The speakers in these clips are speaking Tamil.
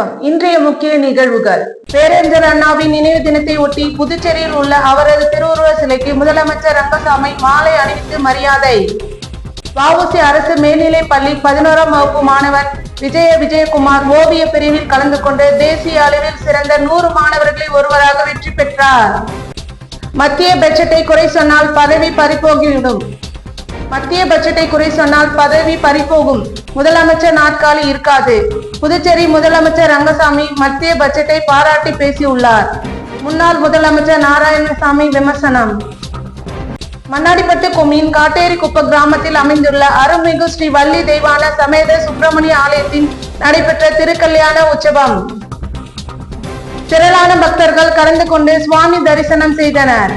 வணக்கம். இன்றைய முக்கிய நிகழ்வுகள். பேரறிஞர் அண்ணாவின் நினைவு தினத்தை ஒட்டி புதுச்சேரியில் உள்ள அவரது திருவுருவ சிலைக்கு முதலமைச்சர் ரங்கசாமி மாலை அணிவித்து மரியாதை. வஉசி அரசு மேல்நிலை பள்ளி பதினோராம் வகுப்பு மாணவர் விஜய விஜயகுமார் ஓவிய பிரிவில் கலந்து கொண்டு தேசிய அளவில் சிறந்த நூறு மாணவர்களில் ஒருவராக வெற்றி பெற்றார். மத்திய பட்ஜெட்டை குறை சொன்னால் பதவி பறிபோகிவிடும். மத்திய பட்ஜெட்டை குறை சொன்னால் பதவி பறிபோகும். முதலமைச்சர் நாற்காலி இருக்காது. புதுச்சேரி முதலமைச்சர் ரங்கசாமி மத்திய பட்ஜெட்டை பாராட்டி பேசியுள்ளார். முன்னாள் முதலமைச்சர் நாராயணசாமி விமர்சனம். மண்ணாடிப்பட்டு கொம்மியின் காட்டேரி குப்ப கிராமத்தில் அமைந்துள்ள அருள்மிகு ஸ்ரீ வள்ளி தெய்வான சமேத சுப்பிரமணிய ஆலயத்தில் நடைபெற்ற திருக்கல்யாண உற்சவம். திரளான பக்தர்கள் கலந்து கொண்டு சுவாமி தரிசனம் செய்தனர்.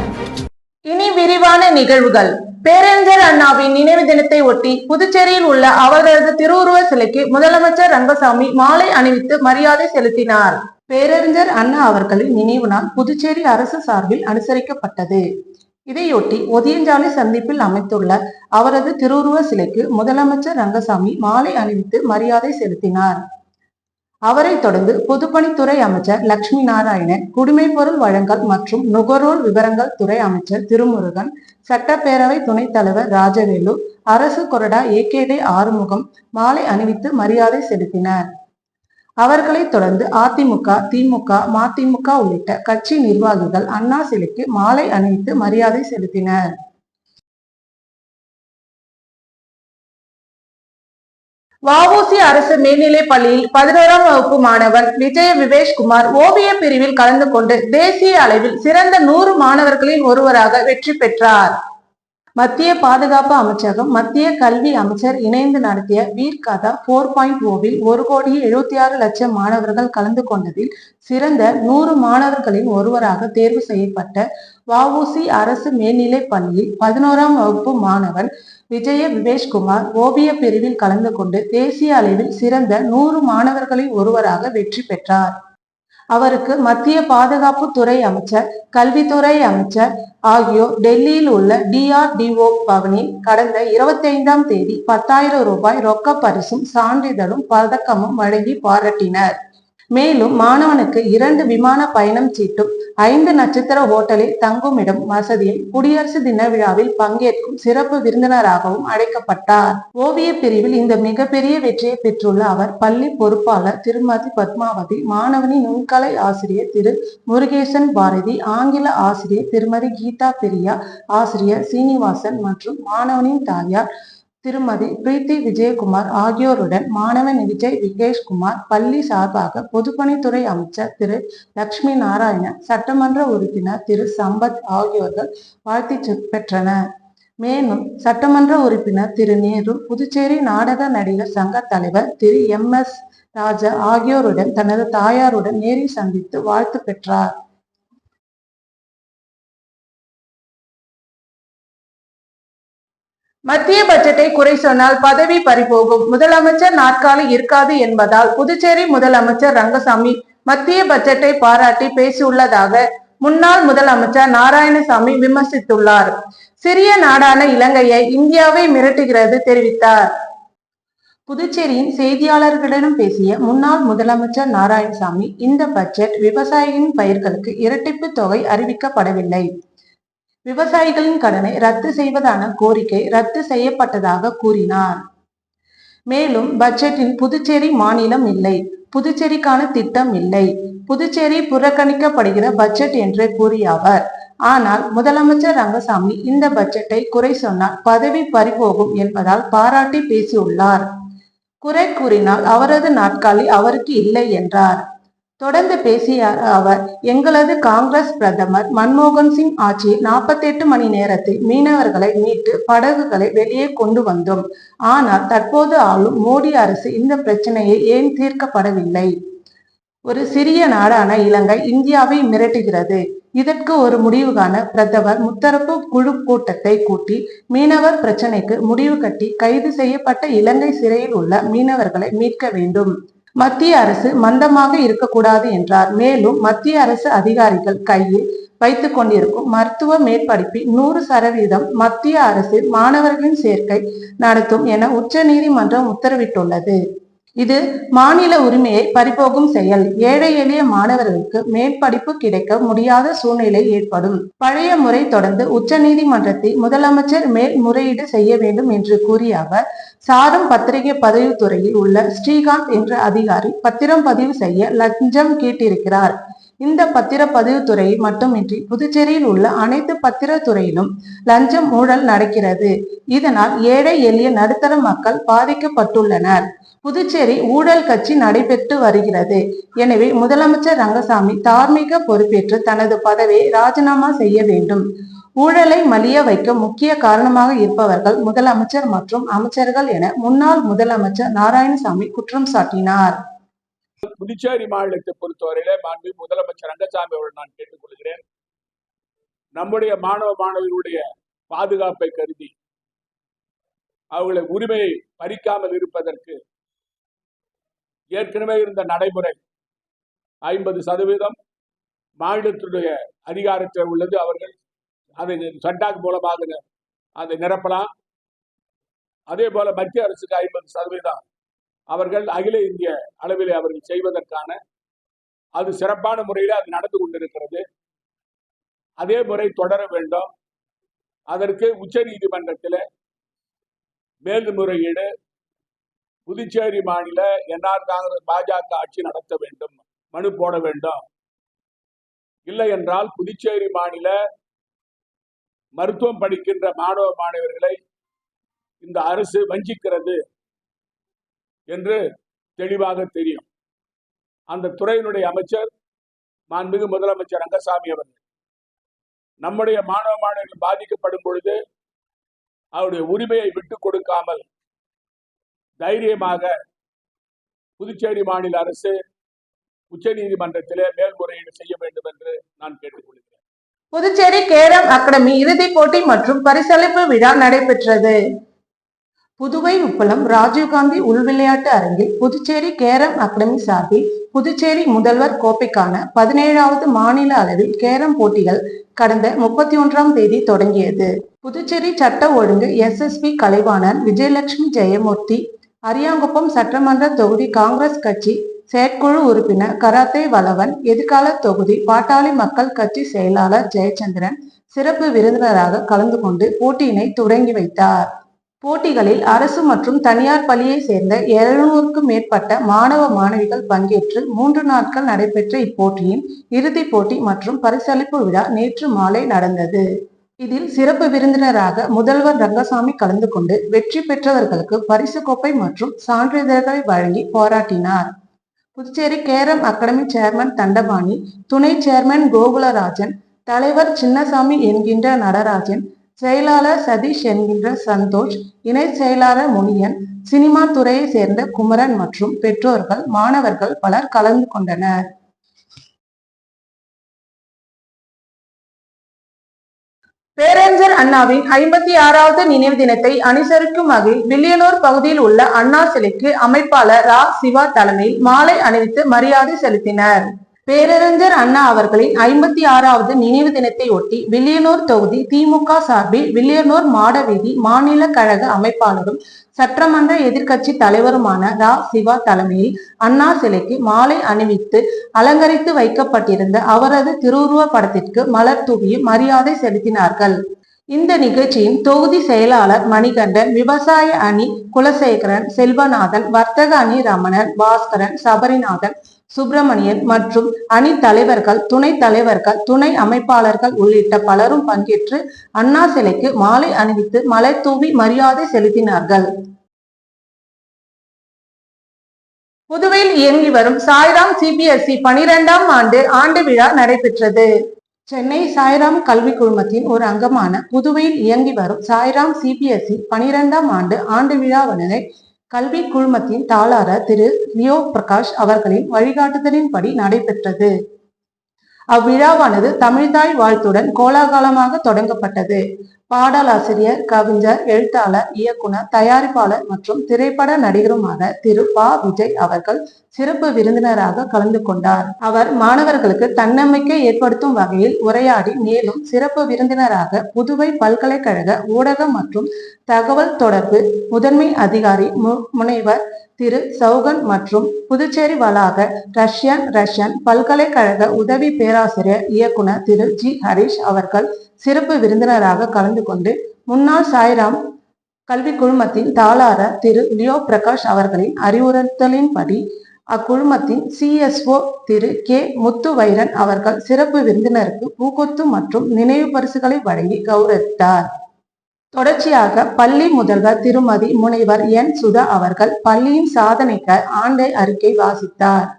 இனி விரிவான நிகழ்வுகள். பேரறிஞர் அண்ணாவின் நினைவு தினத்தை ஒட்டி புதுச்சேரியில் உள்ள அவரது திருவுருவ சிலைக்கு முதலமைச்சர் ரங்கசாமி மாலை அணிவித்து மரியாதை செலுத்தினார். பேரறிஞர் அண்ணா அவர்களின் நினைவு நாள் புதுச்சேரி அரசு சார்பில் அனுசரிக்கப்பட்டது. இதையொட்டி ஒதியஞ்சாலை சந்திப்பில் அமைத்துள்ள அவரது திருவுருவ சிலைக்கு முதலமைச்சர் ரங்கசாமி மாலை அணிவித்து மரியாதை செலுத்தினார். அவரைத் தொடர்ந்து பொதுப்பணித்துறை அமைச்சர் லட்சுமி நாராயணன் குடிமைப்பொருள் வழங்கல் மற்றும் நுகர்வோர் விவரங்கள் துறை அமைச்சர் திருமுருகன் சட்டப்பேரவை துணைத் தலைவர் ராஜவேலு அரசு கொறடா ஏகேடே ஆறுமுகம் மாலை அணிவித்து மரியாதை செலுத்தினர். அவர்களைத் தொடர்ந்து அதிமுக திமுக மதிமுக உள்ளிட்ட கட்சி நிர்வாகிகள் அண்ணா சிலைக்கு மாலை அணிவித்து மரியாதை செலுத்தினர். வஉசி அரசு மேல்நிலை பள்ளியில் பதினோராம் வகுப்பு மாணவன் விஜய விவேஷ்குமார் ஓவிய பிரிவில் கலந்து கொண்டு தேசிய அளவில் சிறந்த நூறு மாணவர்களில் ஒருவராக வெற்றி பெற்றார். மத்திய பாதுகாப்பு அமைச்சகம் மத்திய கல்வி அமைச்சர் இணைந்து நடத்திய வீர்காதா போர் பாயிண்ட் ஓவில் ஒரு கோடியே எழுபத்தி ஆறு லட்சம் மாணவர்கள் கலந்து கொண்டதில் சிறந்த நூறு மாணவர்களின் ஒருவராக தேர்வு செய்யப்பட்ட வஉசி அரசு மேல்நிலை பள்ளியில் பதினோராம் வகுப்பு மாணவன் விஜய விவேஷ்குமார் ஓவிய பிரிவில் கலந்து கொண்டு தேசிய அளவில் சிறந்த நூறு மாணவர்களில் ஒருவராக வெற்றி பெற்றார். அவருக்கு மத்திய பாதுகாப்பு துறை அமைச்சர் கல்வித்துறை அமைச்சர் ஆகியோர் டெல்லியில் உள்ள டிஆர்டிஓ பவனில் கடந்த இருபத்தைந்தாம் தேதி பத்தாயிரம் ரூபாய் ரொக்க பரிசும் சான்றிதழும் பதக்கமும் வழங்கி பாராட்டினர். மேலும் மாணவனுக்கு இரண்டு விமான பயணம் சீட்டும் ஐந்து நட்சத்திர ஹோட்டலில் தங்குமிடம் வசதியும் குடியரசு தின விழாவில் பங்கேற்கும் சிறப்பு விருந்தினராகவும் அழைக்கப்பட்டார். ஓவிய பிரிவில் இந்த மிகப்பெரிய வெற்றியை பெற்றுள்ள அவர் பள்ளி பொறுப்பாளர் திருமதி பத்மாவதி மாணவனின் நுண்கலை ஆசிரியர் திரு முருகேசன் பாரதி ஆங்கில ஆசிரியர் திருமதி கீதா பிரியா ஆசிரியர் சீனிவாசன் மற்றும் மாணவனின் தாயார் திருமதி பிரீத்தி விஜயகுமார் ஆகியோருடன் மாணவன் விஜய் விகேஷ்குமார் பள்ளி சார்பாக பொதுப்பணித்துறை அமைச்சர் திரு லட்சுமி நாராயணன் சட்டமன்ற உறுப்பினர் திரு சம்பத் ஆகியோர்கள் வாழ்த்து பெற்றனர். மேலும் சட்டமன்ற உறுப்பினர் திரு நேரு புதுச்சேரி நாடக நடிகர் சங்க தலைவர் திரு எம் எஸ் ராஜா ஆகியோருடன் தனது தாயாருடன் நேரில் சந்தித்து வாழ்த்து பெற்றார். மத்திய பட்ஜெட்டை குறை சொன்னால் பதவி பறிபோகும். முதலமைச்சர் நாற்காலி இருக்காது என்பதால் புதுச்சேரி முதலமைச்சர் ரங்கசாமி மத்திய பட்ஜெட்டை பாராட்டி பேசியுள்ளதாக முன்னாள் முதலமைச்சர் நாராயணசாமி விமர்சித்துள்ளார். சிறிய நாடான இலங்கையை இந்தியாவை மிரட்டுகிறது தெரிவித்தார். புதுச்சேரியின் செய்தியாளர்களிடம் பேசிய முன்னாள் முதலமைச்சர் நாராயணசாமி இந்த பட்ஜெட் விவசாயியின் பயிர்களுக்கு இரட்டிப்பு தொகை அறிவிக்கப்படவில்லை. விவசாயிகளின் கடனை ரத்து செய்வதான கோரிக்கை ரத்து செய்யப்பட்டதாக கூறினார். மேலும் பட்ஜெட்டில் புதுச்சேரி மாநிலம் இல்லை. புதுச்சேரிக்கான திட்டம் இல்லை. புதுச்சேரி புறக்கணிக்கப்படுகிற பட்ஜெட் என்று கூறிய அவர் ஆனால் முதலமைச்சர் ரங்கசாமி இந்த பட்ஜெட்டை குறை சொன்னால் பதவி பறிபோகும் என்பதால் பாராட்டி பேசியுள்ளார். குறை கூறினால் அவரது நாட்காலி அவருக்கு இல்லை என்றார். தொடர்ந்து பேசிய அவர் எங்களது காங்கிரஸ் பிரதமர் மன்மோகன் சிங் ஆட்சியில் நாற்பத்தி எட்டு மணி நேரத்தில் மீனவர்களை மீட்டு படகுகளை வெளியே கொண்டு வந்தோம். ஆனால் தற்போது ஆளும் மோடி அரசு இந்த பிரச்சனையை ஏன் தீர்க்கப்படவில்லை? ஒரு சிறிய நாடான இலங்கை இந்தியாவை மிரட்டுகிறது. இதற்கு ஒரு முடிவுகான பிரதமர் முத்தரப்பு குழு கூட்டத்தை கூட்டி மீனவர் பிரச்சனைக்கு முடிவு கட்டி கைது செய்யப்பட்ட இலங்கை சிறையில் உள்ள மீனவர்களை மீட்க வேண்டும். மத்திய அரசு மந்தமாக இருக்கக்கூடாது என்றார். மேலும் மத்திய அரசு அதிகாரிகள் கையில் வைத்துக் கொண்டிருக்கும் மருத்துவ மேற்படிப்பில் நூறு சதவீதம் மத்திய அரசு மாணவர்களின் சேர்க்கை நடத்தும் என உச்ச நீதிமன்றம் உத்தரவிட்டுள்ளது. இது மாநில உரிமையை பறிபோகும் செயல். ஏழை எளிய மாணவர்களுக்கு மேற்படிப்பு கிடைக்க முடியாத சூழ்நிலை ஏற்படும். பழைய முறை தொடர்ந்து உச்சநீதிமன்றத்தை முதலமைச்சர் மேல்முறையீடு செய்ய வேண்டும் என்று கூறிய அவர் சாரும் பத்திரிகை பதிவுத்துறையில் உள்ள ஸ்ரீகாந்த் என்ற அதிகாரி பத்திரம் பதிவு செய்ய லஞ்சம் கேட்டிருக்கிறார். இந்த பத்திரப்பதிவு துறையில் மட்டுமின்றி புதுச்சேரியில் உள்ள அனைத்து பத்திரத்துறையிலும் லஞ்சம் ஊழல் நடக்கிறது. இதனால் ஏழை எளிய நடுத்தர மக்கள் பாதிக்கப்பட்டுள்ளனர். புதுச்சேரி ஊழல் கட்சி நடைபெற்று வருகிறது. எனவே முதலமைச்சர் ரங்கசாமி தார்மீக பொறுப்பேற்று தனது பதவியை ராஜினாமா செய்ய வேண்டும். ஊழலை மலிய வைக்க முக்கிய காரணமாக இருப்பவர்கள் முதலமைச்சர் மற்றும் அமைச்சர்கள் என முன்னாள் முதலமைச்சர் நாராயணசாமி குற்றம் சாட்டினார். புதுச்சேரி மாநிலத்தை பொறுத்தவரையிலே மாண்பு முதலமைச்சர் ரங்கசாமி அவர்கள் நான் கேட்டுக்கொள்கிறேன். நம்முடைய மாணவ மாணவர்களுடைய பாதுகாப்பை கருதி அவர்களை உரிமையை பறிக்காமல் இருப்பதற்கு ஏற்கனவே இருந்த நடைமுறை ஐம்பது சதவீதம் மாநிலத்துடைய அதிகாரத்தில் உள்ளது. அவர்கள் அதை சட்டாக் மூலமாக அதை நிரப்பலாம். அதே போல மத்திய அரசுக்கு ஐம்பது சதவீதம் அவர்கள் அகில இந்திய அளவிலே அவர்கள் செய்வதற்கான அது சிறப்பான முறையில் அது நடந்து கொண்டிருக்கிறது. அதே முறை தொடர வேண்டும். அதற்கு உச்ச நீதிமன்றத்தில் மேல்முறையீடு புதுச்சேரி மாநில என்ஆர் காங்கிரஸ் பாஜக ஆட்சி நடத்த வேண்டும் மனு போட வேண்டும். இல்லை என்றால் புதுச்சேரி மாநில மருத்துவம் படிக்கின்ற மாணவ மாணவர்களை இந்த அரசு வஞ்சிக்கிறது என்று தெளிவாக தெரியும். அந்த துறையினுடைய அமைச்சர் மாண்புமிகு முதலமைச்சர் ரங்கசாமி அவர்கள். நம்முடைய மாணவ மாணவர்கள் பாதிக்கப்படும் பொழுது அவருடைய உரிமையை விட்டுக் கொடுக்காமல் தைரியமாக புதுச்சேரி மாநில அரசு உச்ச நீதிமன்றத்திலே மேல்முறையீடு செய்ய வேண்டும் என்று நான் கேட்டுக்கொள்கிறேன். புதுச்சேரி கேரம் அகாடமி இறுதிப் போட்டி மற்றும் பரிசளிப்பு விழா நடைபெற்றது. புதுவை உப்பளம் ராஜீவ்காந்தி உள்விளையாட்டு அரங்கில் புதுச்சேரி கேரம் அகாடமி சார்பில் புதுச்சேரி முதல்வர் கோப்பைக்கான பதினேழாவது மாநில அளவில் கேரம் போட்டிகள் கடந்த முப்பத்தி ஒன்றாம் தேதி தொடங்கியது. புதுச்சேரி சட்ட ஒழுங்கு எஸ்எஸ்பி கலைவாணர் விஜயலட்சுமி ஜெயமூர்த்தி அரியாங்குப்பம் சட்டமன்ற தொகுதி காங்கிரஸ் கட்சி செயற்குழு உறுப்பினர் கராத்தே வளவன் எதிர்கால தொகுதி பாட்டாளி மக்கள் கட்சி செயலாளர் ஜெயச்சந்திரன் சிறப்பு விருந்தினராக கலந்து கொண்டு போட்டியினை தொடங்கி வைத்தார். போட்டிகளில் அரசு மற்றும் தனியார் பள்ளியை சேர்ந்த எழுநூறுக்கும் மேற்பட்ட மாணவ மாணவிகள் பங்கேற்று மூன்று நாட்கள் நடைபெற்ற இப்போட்டியின் இறுதிப் போட்டி மற்றும் பரிசளிப்பு விழா நேற்று மாலை நடந்தது. இதில் சிறப்பு விருந்தினராக முதல்வர் ரங்கசாமி கலந்து கொண்டு வெற்றி பெற்றவர்களுக்கு பரிசு கோப்பை மற்றும் சான்றிதழ்களை வழங்கி பாராட்டினார் Puducherry carrom academy chairman Dhandapani துணை சேர்மன் கோகுலராஜன் தலைவர் சின்னசாமி என்கின்ற நடராஜன் செயலாளர் சதீஷ் என்கின்ற சந்தோஷ் இணை செயலாளர் முனியன் சினிமா துறையை சேர்ந்த குமரன் மற்றும் பெற்றோர்கள் மாணவர்கள் பலர் கலந்து கொண்டனர். பேரறிஞர் அண்ணாவின் ஐம்பத்தி ஆறாவது நினைவு தினத்தை அனுசரிக்கும் வகையில் வில்லியனூர் பகுதியில் உள்ள அண்ணா சிலைக்கு அமைப்பாளர் ரா சிவா தலைமையில் மாலை அணிவித்து மரியாதை செலுத்தினர். பேரறிஞர் அண்ணா அவர்களின் ஐம்பத்தி ஆறாவது நினைவு தினத்தை ஒட்டி வில்லியனூர் தொகுதி திமுக சார்பில் வில்லியனூர் மாடவீதி மாநில கழக அமைப்பாளரும் சட்டமன்ற எதிர்க்கட்சி தலைவருமான ரா. சிவா தலைமையில் அண்ணா சிலைக்கு மாலை அணிவித்து அலங்கரித்து வைக்கப்பட்டிருந்த அவரது திருவுருவ படத்திற்கு மலர் தூவி மரியாதை செலுத்தினார்கள். இந்த நிகழ்ச்சியின் தொகுதி செயலாளர் மணிகண்டன் விவசாய அணி குலசேகரன் செல்வநாதன் வர்த்தக அணி ரமணன் பாஸ்கரன் சபரிநாதன் சுப்பிரமணியன் மற்றும் அணி தலைவர்கள் துணை தலைவர்கள் துணை அமைப்பாளர்கள் உள்ளிட்ட பலரும் பங்கேற்று அண்ணா சிலைக்கு மாலை அணிவித்து மலை தூவி மரியாதை செலுத்தினார்கள். புதுவையில் இயங்கி வரும் சாய்ராம் சிபிஎஸ்இ பனிரெண்டாம் ஆண்டு ஆண்டு விழா நடைபெற்றது. சென்னை சாய்ராம் கல்வி குழுமத்தின் ஒரு அங்கமான புதுவையில் இயங்கி வரும் சாய்ராம் சிபிஎஸ்இ பனிரெண்டாம் ஆண்டு ஆண்டு விழாவினை கல்வி குழுமத்தின் தாளாளர் திரு லியோ பிரகாஷ் அவர்களின் வழிகாட்டுதலின்படி நடைபெற்றது. அவ்விழாவானது தமிழ்தாய் வாழ்த்துடன் கோலாகலமாக தொடங்கப்பட்டது. பாடலாசிரியர் கவிஞர் எழுத்தாளர் இயக்குனர் தயாரிப்பாளர் மற்றும் திரைப்பட நடிகருமான திரு. பா. விஜய் அவர்கள் சிறப்பு விருந்தினராக கலந்து கொண்டார். அவர் மாணவர்களுக்கு தன்னம்பிக்கை ஏற்படுத்தும் வகையில் உரையாடி மேலும் சிறப்பு விருந்தினராக புதுவை பல்கலைக்கழக ஊடக மற்றும் தகவல் தொடர்பு முதன்மை அதிகாரி மு- முனைவர் திரு. சௌகன் மற்றும் புதுச்சேரி வளாக ரஷ்யன் ரஷ்யன் பல்கலைக்கழக உதவி பேராசிரியர் இயக்குனர் திரு. ஜி. ஹரிஷ் அவர்கள் சிறப்பு விருந்தினராக கலந்து கொண்டு முன்னாள் சாய்ராம் கல்வி குழுமத்தின் தாளாளர் திரு லியோ பிரகாஷ் அவர்களின் அறிவுறுத்தலின்படி அக்குழுமத்தின் சிஎஸ்ஓ திரு கே முத்துவைரன் அவர்கள் சிறப்பு விருந்தினருக்கு பூக்கொத்து மற்றும் நினைவு பரிசுகளை வழங்கி கௌரவித்தார். தொடர்ச்சியாக பள்ளி முதல்வர் திருமதி முனைவர் என் சுதா அவர்கள் பள்ளியின் சாதனைக்கு ஆண்டை அறிக்கை வாசித்தார்.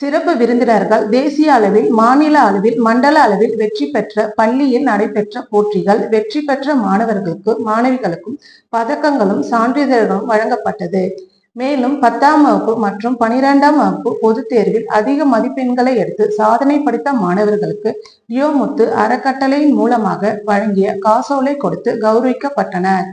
சிறப்பு விருந்தினர்கள் தேசிய அளவில் மாநில அளவில் மண்டல அளவில் வெற்றி பெற்ற பள்ளியில் நடைபெற்ற போட்டிகள் வெற்றி பெற்ற மாணவர்களுக்கு மாணவிகளுக்கும் பதக்கங்களும் சான்றிதழ்களும் வழங்கப்பட்டது. மேலும் பத்தாம் வகுப்பு மற்றும் பனிரெண்டாம் வகுப்பு பொதுத் தேர்வில் அதிக மதிப்பெண்களை எடுத்து சாதனை படைத்த மாணவர்களுக்கு டியோமுத்து அறக்கட்டளையின் மூலமாக வழங்கிய காசோலை கொடுத்து கௌரவிக்கப்பட்டனர்.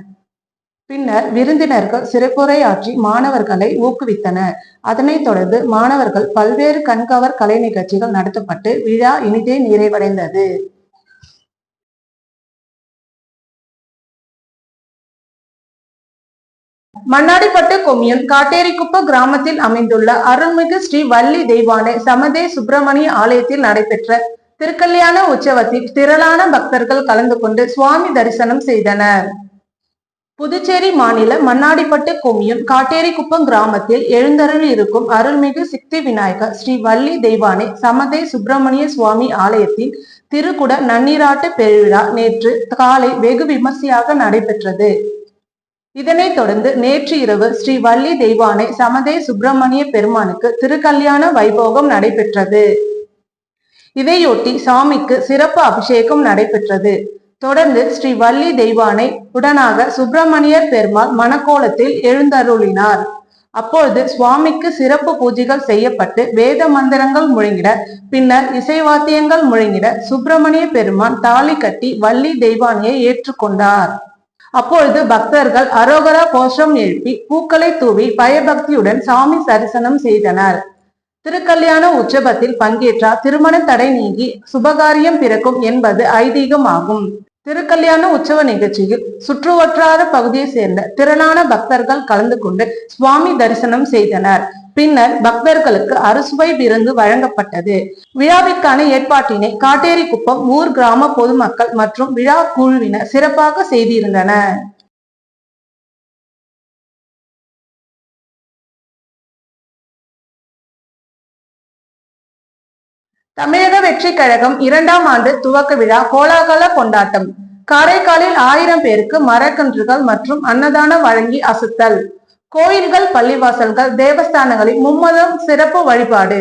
பின்னர் விருந்தினர்கள் சிறப்புரையாற்றி மாணவர்களை ஊக்குவித்தனர் அதனைத் தொடர்ந்து மாணவர்கள் பல்வேறு கண்கவர் கலை நிகழ்ச்சிகள் நடத்தப்பட்டு விழா இனிதே நிறைவடைந்தது. மண்ணாடிப்பட்டு கொம்யூன் காட்டேரிக்குப்ப கிராமத்தில் அமைந்துள்ள அருள்மிகு ஸ்ரீ வள்ளி தெய்வானை சமதே சுப்பிரமணிய ஆலயத்தில் நடைபெற்ற திருக்கல்யாண உற்சவத்தில் திரளான பக்தர்கள் கலந்து கொண்டு சுவாமி தரிசனம் செய்தனர். புதுச்சேரி மாநில மண்ணாடிப்பட்டு கொம்யூன் காட்டேரிக்குப்பம் கிராமத்தில் எழுந்தருள் இருக்கும் அருள்மிகு சித்தி விநாயகர் ஸ்ரீ வள்ளி தெய்வானை சமதே சுப்பிரமணிய சுவாமி ஆலயத்தின் திருக்குட நன்னீராட்டு பெருவிழா நேற்று காலை வெகு விமர்சையாக நடைபெற்றது. இதனைத் தொடர்ந்து நேற்று இரவு ஸ்ரீ வள்ளி தெய்வானை சமதே சுப்பிரமணிய பெருமானுக்கு திருக்கல்யாண வைபோகம் நடைபெற்றது. இதையொட்டி சாமிக்கு சிறப்பு அபிஷேகம் நடைபெற்றது. தொடர்ந்து ஸ்ரீ வள்ளி தெய்வானை உடனாக சுப்பிரமணியர் பெருமாள் மணக்கோலத்தில் எழுந்தருளினார். அப்பொழுது சுவாமிக்கு சிறப்பு பூஜைகள் செய்யப்பட்டு வேத மந்திரங்கள் முழங்கிட பின்னர் இசைவாத்தியங்கள் முழங்கிட சுப்பிரமணிய பெருமான் தாலி கட்டி வள்ளி தெய்வானையை ஏற்றுக்கொண்டார். அப்பொழுது பக்தர்கள் அரோகரா கோஷம் எழுப்பி பூக்களை தூவி பயபக்தியுடன் சாமி தரிசனம் செய்தனர். திருக்கல்யாண உற்சவத்தில் பங்கேற்றால் திருமண தடை நீங்கி சுபகாரியம் பிறக்கும் என்பது ஐதீகமாகும். திருக்கல்யாண உற்சவ நிகழ்ச்சியில் சுற்றுவற்றாத பகுதியை சேர்ந்த திரளான பக்தர்கள் கலந்து கொண்டு சுவாமி தரிசனம் செய்தனர். பின்னர் பக்தர்களுக்கு அறுசுவை விருந்து வழங்கப்பட்டது. விழாவிற்கான ஏற்பாட்டினை காட்டேரிக்குப்பம் ஊர் கிராம பொதுமக்கள் மற்றும் விழா குழுவினர் சிறப்பாக செய்திருந்தனர். தமிழக வெற்றி கழகம் இரண்டாம் ஆண்டு துவக்க விழா கோலாகல கொண்டாட்டம். காரைக்காலில் ஆயிரம் பேருக்கு மரக்கன்றுகள் மற்றும் அன்னதானம் வழங்கி அசுத்தல். கோயில்கள் பள்ளிவாசல்கள் தேவஸ்தானங்களில் மும்மதம் சிறப்பு வழிபாடு.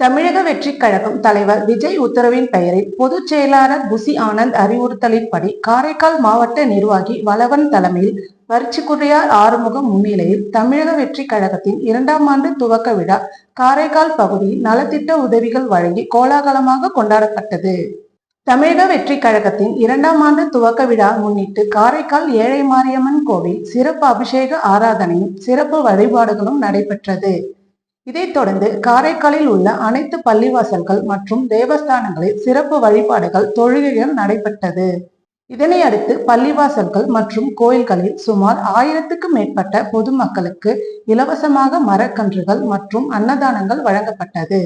தமிழக வெற்றி கழகம் தலைவர் விஜய் உத்தரவின் பெயரில் பொதுச் செயலாளர் புசி ஆனந்த் அறிவுறுத்தலின்படி காரைக்கால் மாவட்ட நிர்வாகி வளவன் தலைமையில் வரிச்சிக்குறையார் ஆறுமுகம் முன்னிலையில் தமிழக வெற்றி கழகத்தின் இரண்டாம் ஆண்டு துவக்க விழா காரைக்கால் பகுதியில் நலத்திட்ட உதவிகள் வழங்கி கோலாகலமாக கொண்டாடப்பட்டது. தமிழக வெற்றி கழகத்தின் இரண்டாம் ஆண்டு துவக்க விழா முன்னிட்டு காரைக்கால் ஏழை மாரியம்மன் கோவில் சிறப்பு அபிஷேக ஆராதனையும் சிறப்பு வழிபாடுகளும் நடைபெற்றது. இதைத் தொடர்ந்து காரைக்காலில் உள்ள அனைத்து பள்ளிவாசல்கள் மற்றும் தேவஸ்தானங்களில் சிறப்பு வழிபாடுகள் தொழுகைகள் நடைபெற்றது. இதனை அடுத்து பள்ளிவாசல்கள் மற்றும் கோயில்களில் சுமார் ஆயிரத்துக்கும் மேற்பட்ட பொதுமக்களுக்கு இலவசமாக மரக்கன்றுகள் மற்றும் அன்னதானங்கள் வழங்கப்பட்டது.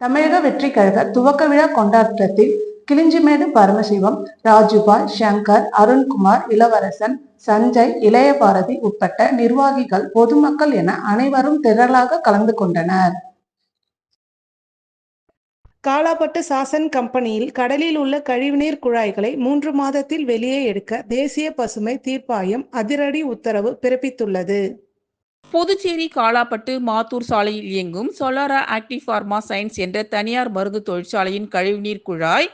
தமிழக வெற்றி கழக துவக்க விழா கொண்டாட்டத்தில் கிளிஞ்சிமேடு பரமசிவம் ராஜுபாய் சங்கர் அருண்குமார் இளவரசன் சஞ்சய் இளையபாரதி உட்பட்ட நிர்வாகிகள் பொதுமக்கள் என அனைவரும் திரளாக கலந்து கொண்டனர். காலாப்பட்டு சாசன் கம்பெனியில் கடலில் உள்ள கழிவுநீர் குழாய்களை மூன்று மாதத்தில் வெளியே எடுக்க தேசிய பசுமை தீர்ப்பாயம் அதிரடி உத்தரவு பிறப்பித்துள்ளது. புதுச்சேரி காலாப்பட்டு மாத்தூர் சாலையில் இயங்கும் சொலாரா ஆக்டிவ் ஃபார்மா சயின்ஸ் என்ற தனியார் மருந்து தொழிற்சாலையின் கழிவுநீர் குழாய்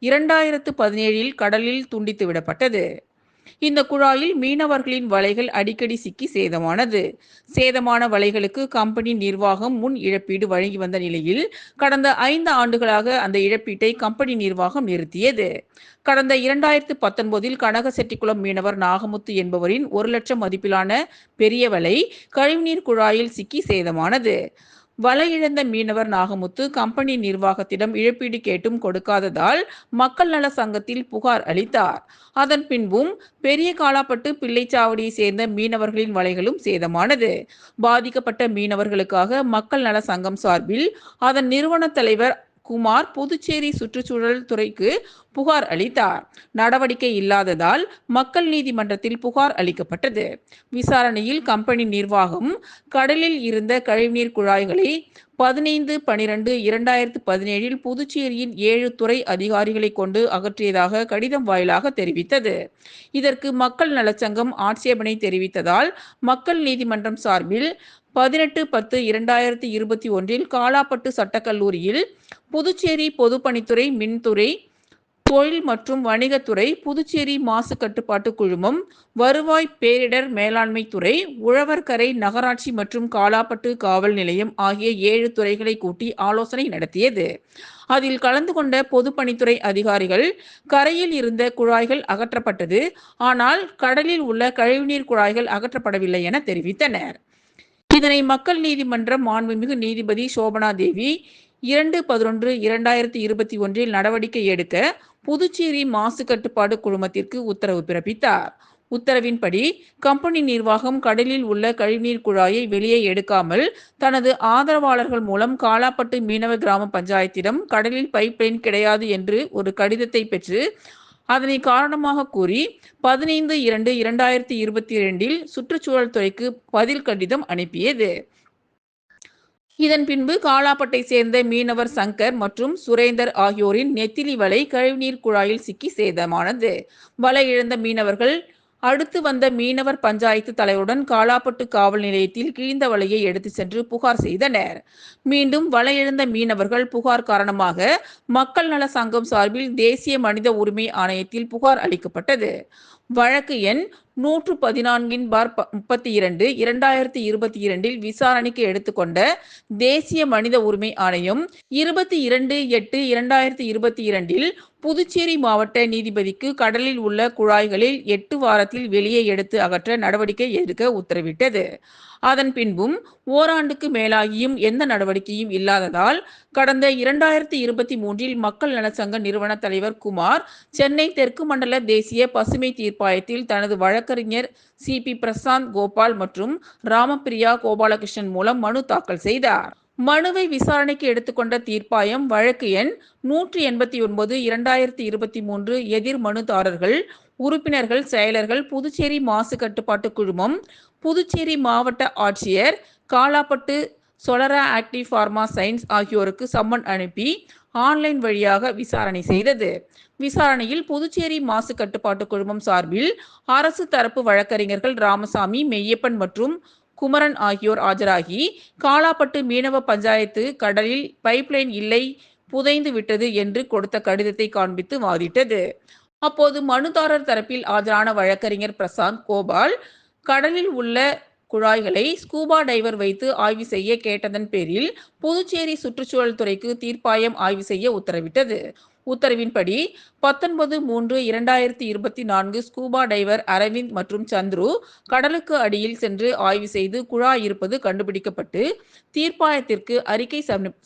இரண்டாயிரத்து பதினேழில் கடலில் துண்டித்து விடப்பட்டது. இந்த குழாயில் மீனவர்களின் வலைகள் அடிக்கடி சிக்கி சேதமானது. சேதமான வலைகளுக்கு கம்பெனி நிர்வாகம் முன் இழப்பீடு வழங்கி வந்த நிலையில் கடந்த ஐந்து ஆண்டுகளாக அந்த இழப்பீட்டை கம்பெனி நிர்வாகம் நிறுத்தியது. கடந்த இரண்டாயிரத்து பத்தொன்பதில் கனகசெட்டிக்குளம் மீனவர் நாகமுத்து என்பவரின் ஒரு லட்சம் மதிப்பிலான பெரிய வலை கழிவுநீர் குழாயில் சிக்கி சேதமானது. வலையிழந்த மீனவர் நாகமுத்து கம்பெனி நிர்வாகத்திடம் இழப்பீடு கேட்டும் கொடுக்காததால் மக்கள் நல சங்கத்தில் புகார் அளித்தார். அதன் பின்பும் பெரிய காலாப்பட்டு பிள்ளைச்சாவடியை சேர்ந்த மீனவர்களின் வலைகளும் சேதமானது. பாதிக்கப்பட்ட மீனவர்களுக்காக மக்கள் நல சங்கம் சார்பில் அதன் நிறுவன தலைவர் குமார் புதுச்சேரி சுற்றுச்சூழல் துறைக்கு புகார் அளித்தார். நடவடிக்கை இல்லாததால் மக்கள் நீதிமன்றத்தில் புகார் அளிக்கப்பட்டது. விசாரணையில் கம்பெனி நிர்வாகம் கடலில் இருந்த கழிவுநீர் குழாய்களை பதினைந்து பனிரெண்டு இரண்டாயிரத்து பதினேழில் புதுச்சேரியின் ஏழு துறை அதிகாரிகளை கொண்டு அகற்றியதாக கடிதம் வாயிலாக தெரிவித்தது. இதற்கு மக்கள் நலச்சங்கம் ஆட்சேபனை தெரிவித்ததால் மக்கள் நீதிமன்றம் சார்பில் பதினெட்டு பத்து இரண்டாயிரத்தி இருபத்தி ஒன்றில் காலாப்பட்டு சட்டக்கல்லூரியில் புதுச்சேரி பொதுப்பணித்துறை மின்துறை தொழில் மற்றும் வணிகத்துறை புதுச்சேரி மாசு கட்டுப்பாட்டு குழுமம் வருவாய் பேரிடர் மேலாண்மை துறை உழவர்கரை நகராட்சி மற்றும் காலாப்பட்டு காவல் நிலையம் ஆகிய ஏழு துறைகளை கூட்டி ஆலோசனை நடத்தியது. அதில் கலந்து கொண்ட பொதுப்பணித்துறை அதிகாரிகள் கரையில் இருந்த குழாய்கள் அகற்றப்பட்டது. ஆனால் கடலில் உள்ள கழிவுநீர் குழாய்கள் அகற்றப்படவில்லை என தெரிவித்தனர். இதனை மக்கள் நீதிமன்றம் மாண்புமிகு நீதிபதி சோபனா தேவி இரண்டு பதினொன்று இரண்டாயிரத்தி இருபத்தி ஒன்றில் நடவடிக்கை எடுக்க புதுச்சேரி மாசு கட்டுப்பாடு குழுமத்திற்கு உத்தரவு பிறப்பித்தார். உத்தரவின்படி கம்பெனி நிர்வாகம் கடலில் உள்ள கழிவுநீர் குழாயை வெளியே எடுக்காமல் தனது ஆதரவாளர்கள் மூலம் காலாப்பட்டு மீனவ கிராம பஞ்சாயத்திடம் கடலில் பைப்லைன் கிடையாது என்று ஒரு கடிதத்தை பெற்று அதனை காரணமாக கூறி பதினைந்து இரண்டு இரண்டாயிரத்தி இருபத்தி இரண்டில் சுற்றுச்சூழல் துறைக்கு பதில் கடிதம் அனுப்பியது. இதன் பின்பு காலாப்பட்டை சேர்ந்த மீனவர் சங்கர் மற்றும் சுரேந்தர் ஆகியோரின் நெத்திலி வலை கழிவுநீர் குழாயில் சிக்கி சேதமானது. வலை இழந்த மீனவர்கள் அடுத்து வந்த மீனவர் பஞ்சாயத்து தலைவருடன் காலாப்பட்டு காவல் நிலையத்தில் கிழிந்த வலையை எடுத்து சென்று புகார் செய்தனர். மீண்டும் வலை எழுந்த மீனவர்கள் புகார் காரணமாக மக்கள் நல சங்கம் சார்பில் தேசிய மனித உரிமை ஆணையத்தில் புகார் அளிக்கப்பட்டது. வழக்கு எண் நூற்று பதினான்கின் பார் முப்பத்தி இரண்டு இரண்டாயிரத்தி இருபத்தி இரண்டில் விசாரணைக்கு எடுத்துக்கொண்ட தேசிய மனித உரிமை ஆணையம் இருபத்தி இரண்டு எட்டு இரண்டாயிரத்தி இருபத்தி இரண்டில் புதுச்சேரி மாவட்ட நீதிபதிக்கு கடலில் உள்ள குழாய்களில் எட்டு வாரத்தில் வெளியே எடுத்து அகற்ற நடவடிக்கை எடுக்க உத்தரவிட்டது. அதன் பின்பும் ஓராண்டுக்கு மேலாகியும் எந்த நடவடிக்கையும் இல்லாததால் கடந்த இரண்டாயிரத்தி இருபத்தி மூன்றில் மக்கள் நலச்சங்க நிறுவன தலைவர் குமார் சென்னை தெற்கு மண்டல தேசிய பசுமை தீர்ப்பாயத்தில் தனது வழக்கறிஞர் சி. பி. பிரசாந்த் கோபால் மற்றும் ராமபிரியா கோபாலகிருஷ்ணன் மூலம் மனு தாக்கல் செய்தார். மனுவை விசாரணைக்கு எடுத்துக்கொண்ட தீர்ப்பாயம் வழக்கு எண் நூற்றி எண்பத்தி ஒன்பது இரண்டாயிரத்தி இருபத்தி மூன்று எதிர் மனுதாரர்கள் உறுப்பினர்கள் செயலர்கள் புதுச்சேரி மாசு கட்டுப்பாட்டு குழுமம் புதுச்சேரி மாவட்ட ஆட்சியர் Kalapet Solara active pharma science ஆகியோருக்கு சம்மன் அனுப்பி ஆன்லைன் வழியாக விசாரணை செய்தது. விசாரணையில் புதுச்சேரி மாசு கட்டுப்பாட்டு குழுமம் சார்பில் அரசு தரப்பு வழக்கறிஞர்கள் ராமசாமி மெய்யப்பன் மற்றும் குமரன் ஆகியோர் ஆஜராகி காலாப்பட்டு மீனவ பஞ்சாயத்து கடலில் பைப்லைன் இல்லை புதைந்து விட்டது என்று கொடுத்த கடிதத்தை காண்பித்து வாதிட்டது. அப்போது மனுதாரர் தரப்பில் ஆஜரான வழக்கறிஞர் பிரசாந்த் கோபால் கடலில் உள்ள குழாய்களை ஸ்கூபா டைவர் வைத்து ஆய்வு செய்ய கேட்டதன் பேரில் புதுச்சேரி சுற்றுச்சூழல் துறைக்கு தீர்ப்பாயம் ஆய்வு செய்ய உத்தரவிட்டது. உத்தரவின்படி பத்தொன்பது மூன்று இரண்டாயிரத்தி இருபத்தி நான்கு ஸ்கூபா டைவர் அரவிந்த் மற்றும் சந்துரு கடலுக்கு அடியில் சென்று ஆய்வு செய்து குழாய் இருப்பது கண்டுபிடிக்கப்பட்டு தீர்ப்பாயத்திற்கு அறிக்கை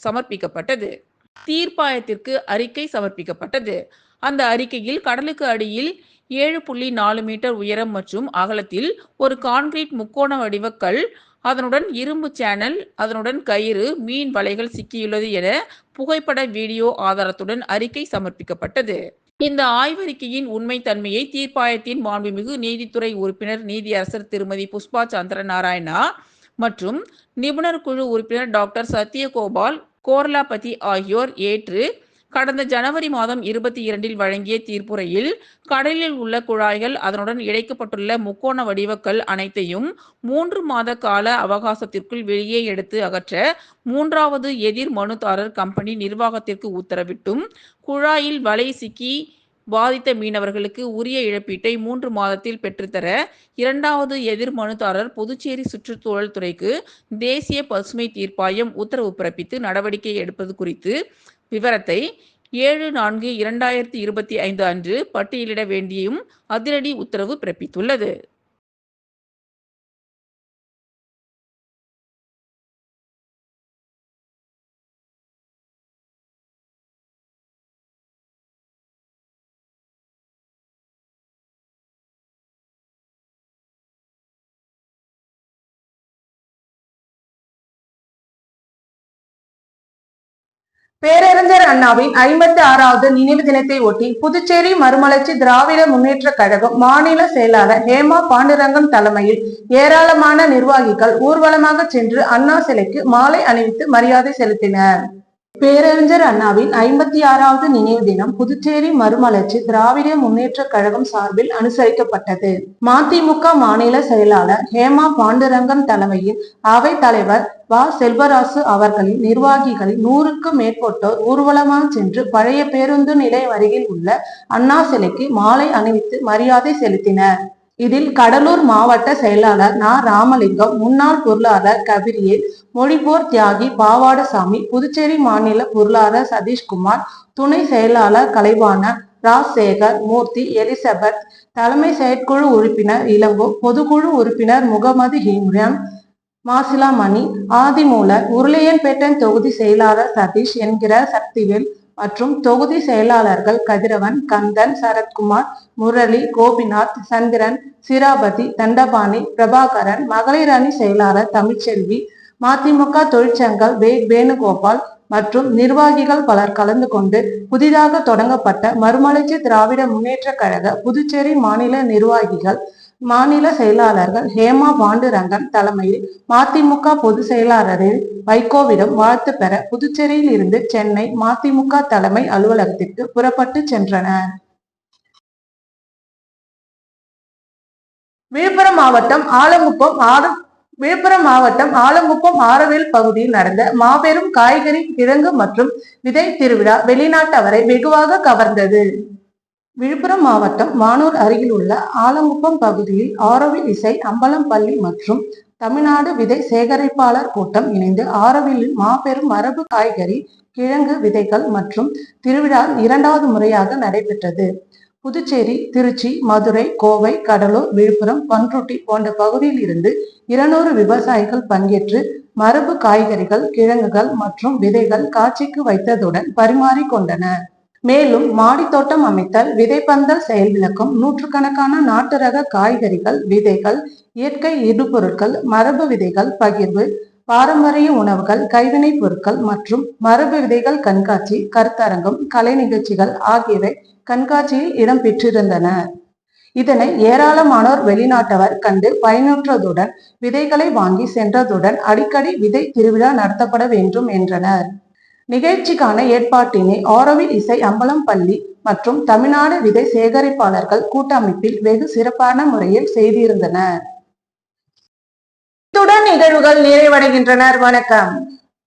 சமர்ப்பிக்கப்பட்டது. தீர்ப்பாயத்திற்கு அறிக்கை சமர்ப்பிக்கப்பட்டது. அந்த அறிக்கையில் கடலுக்கு அடியில் ஏழு புள்ளி நாலு மீட்டர் உயரம் மற்றும் அகலத்தில் ஒரு கான்கிரீட் முக்கோண வடிவக்கல். அதனுடன் இரும்பு சேனல் அதனுடன் கயிறு மீன் வலைகள் சிக்கியுள்ளது என புகைப்பட வீடியோ ஆதாரத்துடன் அறிக்கை சமர்ப்பிக்கப்பட்டது. இந்த ஆய்வறிக்கையின் உண்மைத்தன்மையை தீர்ப்பாயத்தின் மாண்புமிகு நீதித்துறை உறுப்பினர் நீதியரசர் திருமதி புஷ்பா சந்திர நாராயணா மற்றும் நிபுணர் குழு உறுப்பினர் டாக்டர் சத்யகோபால் கோர்லாபதி ஆகியோர் ஏற்று கடந்த ஜனவரி மாதம் இருபத்தி இரண்டில் வழங்கிய தீர்ப்புரையில் கடலில் உள்ள குழாய்கள் அதனுடன் இணைக்கப்பட்டுள்ள முக்கோண வடிவக்கல் அனைத்தையும் மூன்று மாத கால அவகாசத்திற்குள் வெளியே எடுத்து அகற்ற மூன்றாவது எதிர் மனுதாரர் கம்பெனி நிர்வாகத்திற்கு உத்தரவிட்டும். குழாயில் வலை சிக்கி பாதித்த மீனவர்களுக்கு உரிய இழப்பீட்டை மூன்று மாதத்தில் பெற்றுத்தர இரண்டாவது எதிர் மனுதாரர் புதுச்சேரி சுற்றுச்சூழல் துறைக்கு தேசிய பசுமை தீர்ப்பாயம் உத்தரவு பிறப்பித்து நடவடிக்கை எடுப்பது குறித்து விவரத்தை ஏழு நான்கு இரண்டாயிரத்தி இருபத்தி ஐந்து அன்று பட்டியலிட வேண்டியும் அதிரடி உத்தரவு பிறப்பித்துள்ளது. பேரறிஞர் அண்ணாவின் ஐம்பத்தி ஆறாவது நினைவு தினத்தை ஒட்டி புதுச்சேரி மறுமலர்ச்சி திராவிட முன்னேற்ற கழகம் மாநில செயலாளர் ஹேமா பாண்டுரங்கம் தலைமையில் ஏராளமான நிர்வாகிகள் ஊர்வலமாக சென்று அண்ணா சிலைக்கு மாலை அணிவித்து மரியாதை செலுத்தினர். பேரறிஞர் அண்ணாவின் ஐம்பத்தி ஆறாவது நினைவு தினம் புதுச்சேரி மறுமலர்ச்சி திராவிட முன்னேற்ற கழகம் சார்பில் அனுசரிக்கப்பட்டது. மதிமுக மாநில செயலாளர் ஹேமா பாண்டுரங்கம் தலைமையில் அவை தலைவர் வ. செல்வராசு அவர்களின் நிர்வாகிகளின் நூறுக்கும் மேற்பட்டோர் ஊர்வலமாக சென்று பழைய பேருந்து நிலையம் அருகில் உள்ள அண்ணா சிலைக்கு மாலை அணிவித்து மரியாதை செலுத்தினர். இதில் கடலூர் மாவட்ட செயலாளர் நா. ராமலிங்கம் முன்னாள் பொருளாளர் கபிரியேல் மொழிபோர் தியாகி பாவாடசாமி புதுச்சேரி மாநில பொருளாளர் சதீஷ்குமார் துணை செயலாளர் கலைவான ராஜசேகர் மூர்த்தி எலிசபெத் தலைமை செயற்குழு உறுப்பினர் இளங்கோ பொதுக்குழு உறுப்பினர் முகமது ஹிம்ரான் மாசிலாமணி ஆதிமூலர் உருளையன்பேட்டன் தொகுதி செயலாளர் சதீஷ் என்கிற சக்திவேல் மற்றும் தொகுதி செயலாளர்கள் கதிரவன் கந்தன் சரத்குமார் முரளி கோபிநாத் சந்திரன் சிராபதி தண்டபாணி பிரபாகரன் மகளிர் அணி செயலாளர் தமிழ்ச்செல்வி மதிமுக தொழிற்சங்கள் வே வேணுகோபால் மற்றும் நிர்வாகிகள் பலர் கலந்து கொண்டு புதிதாக தொடங்கப்பட்ட மறுமலர்ச்சி திராவிட முன்னேற்ற கழக புதுச்சேரி மாநில நிர்வாகிகள் மாநில செயலாளர்கள் ஹேமா பாண்டுரங்கன் தலைமையில் மதிமுக பொதுச் செயலாளரில் வைகோவிடம் வாழ்த்து பெற புதுச்சேரியில் இருந்து சென்னை மதிமுக தலைமை அலுவலகத்திற்கு புறப்பட்டு சென்றனர். விழுப்புரம் மாவட்டம் ஆலங்குப்பம் ஆறு விழுப்புரம் மாவட்டம் ஆலங்குப்பம் ஆரவேல் பகுதியில் நடந்த மாபெரும் காய்கறி கிழங்கு மற்றும் விதை திருவிழா வெளிநாட்டவரை வெகுவாக கவர்ந்தது. விழுப்புரம் மாவட்டம் மானூர் அருகில் உள்ள ஆலங்குப்பம் பகுதியில் ஆரோவில் இசை அம்பலம்பள்ளி மற்றும் தமிழ்நாடு விதை சேகரிப்பாளர் கூட்டம் இணைந்து ஆரோவிலில் மாபெரும் மரபு காய்கறி கிழங்கு விதைகள் மற்றும் திருவிழா இரண்டாவது முறையாக நடைபெற்றது. புதுச்சேரி திருச்சி மதுரை கோவை கடலூர் விழுப்புரம் பன்ருட்டி போன்ற பகுதியில் இருந்து இருநூறு விவசாயிகள் பங்கேற்று மரபு காய்கறிகள் கிழங்குகள் மற்றும் விதைகள் காட்சிக்கு வைத்ததுடன் பரிமாறிக்கொண்டனர் மேலும் மாடித்தோட்டம் அமைத்தல் விதைப்பந்தல் செயல் விளக்கம் நூற்றுக்கணக்கான நாட்டு ரக காய்கறிகள் விதைகள் இயற்கை இடுபொருட்கள் மரபு விதைகள் பகிர்வு பாரம்பரிய உணவுகள் கைவினைப் பொருட்கள் மற்றும் மரபு விதைகள் கண்காட்சி கருத்தரங்கம் கலை நிகழ்ச்சிகள் ஆகியவை கண்காட்சியில் இடம்பெற்றிருந்தன இதனை ஏராளமானோர் வெளிநாட்டவர் கண்டு பயனுற்றதுடன் விதைகளை வாங்கி சென்றதுடன் அடிக்கடி விதை திருவிழா நடத்தப்பட வேண்டும் என்றனர். நிகழ்ச்சிக்கான ஏற்பாட்டினை ஆரோவில் இசை அம்பலம் பள்ளி மற்றும் தமிழ்நாடு விதை சேகரிப்பாளர்கள் கூட்டமைப்பில் வெகு சிறப்பான முறையில் செய்திருந்தனர். இத்துடன் நிகழ்வுகள் நிறைவடைகின்றனர். வணக்கம்.